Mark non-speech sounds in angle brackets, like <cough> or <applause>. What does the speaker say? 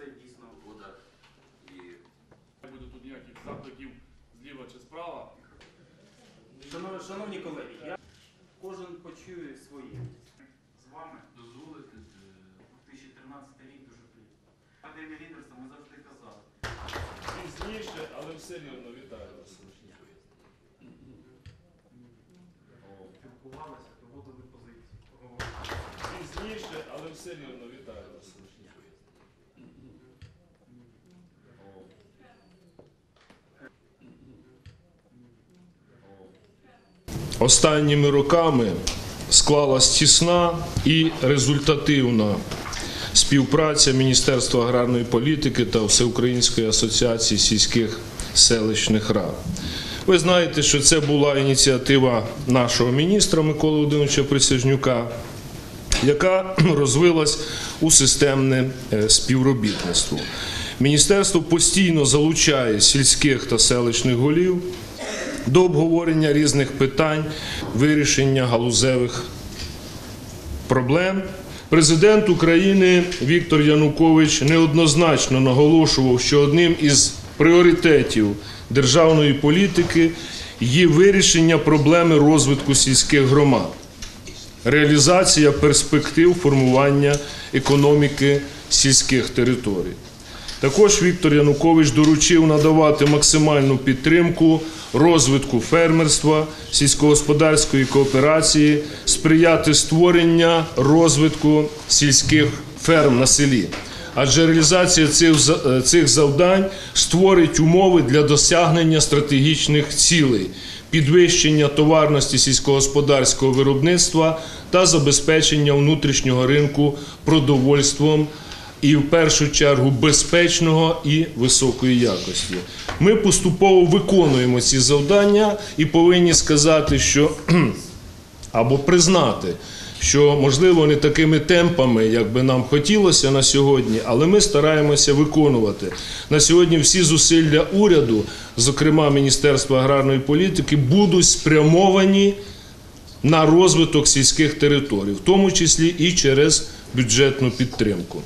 це дійсно буде і Не буде тут ніяких закликів зліва чи справа. Шановні, шановні колеги, я кожен почує своє. З вами дозволити 2013 рік дуже плідно. Академія лідерства ми завжди казали. Пізніше, але все рівно вітаю вас. Спілкувалися, доводили позиції. Пізніше, але все рівно вітаю вас. Останніми роками склалась тісна і результативна співпраця Міністерства аграрної політики та Всеукраїнської асоціації сільських селищних рад. Ви знаєте, що це була ініціатива нашого міністра Миколи Володимировича Присяжнюка, яка <clears throat> розвилась у системне е, співробітництво. Міністерство постійно залучає сільських та селищних голів до обговорення різних питань, вирішення галузевих проблем. Президент України Віктор Янукович неоднозначно наголошував, що одним із пріоритетів державної політики є вирішення проблеми розвитку сільських громад, реалізація перспектив формування економіки сільських територій. Також Віктор Янукович доручив надавати максимальну підтримку розвитку фермерства, сільськогосподарської кооперації, сприяти створення розвитку сільських ферм на селі. Адже реалізація цих, е, цих завдань створить умови для досягнення стратегічних цілей, підвищення товарності сільськогосподарського виробництва та забезпечення внутрішнього ринку продовольством і в першу чергу безпечного і високої якості. Ми поступово виконуємо ці завдання і повинні сказати, що <clears throat> або признати, що можливо не такими темпами, як би нам хотілося на сьогодні, але ми стараємося виконувати. На сьогодні всі зусилля уряду, зокрема Міністерства аграрної політики, будуть спрямовані на розвиток сільських територій, в тому числі і через бюджетну підтримку.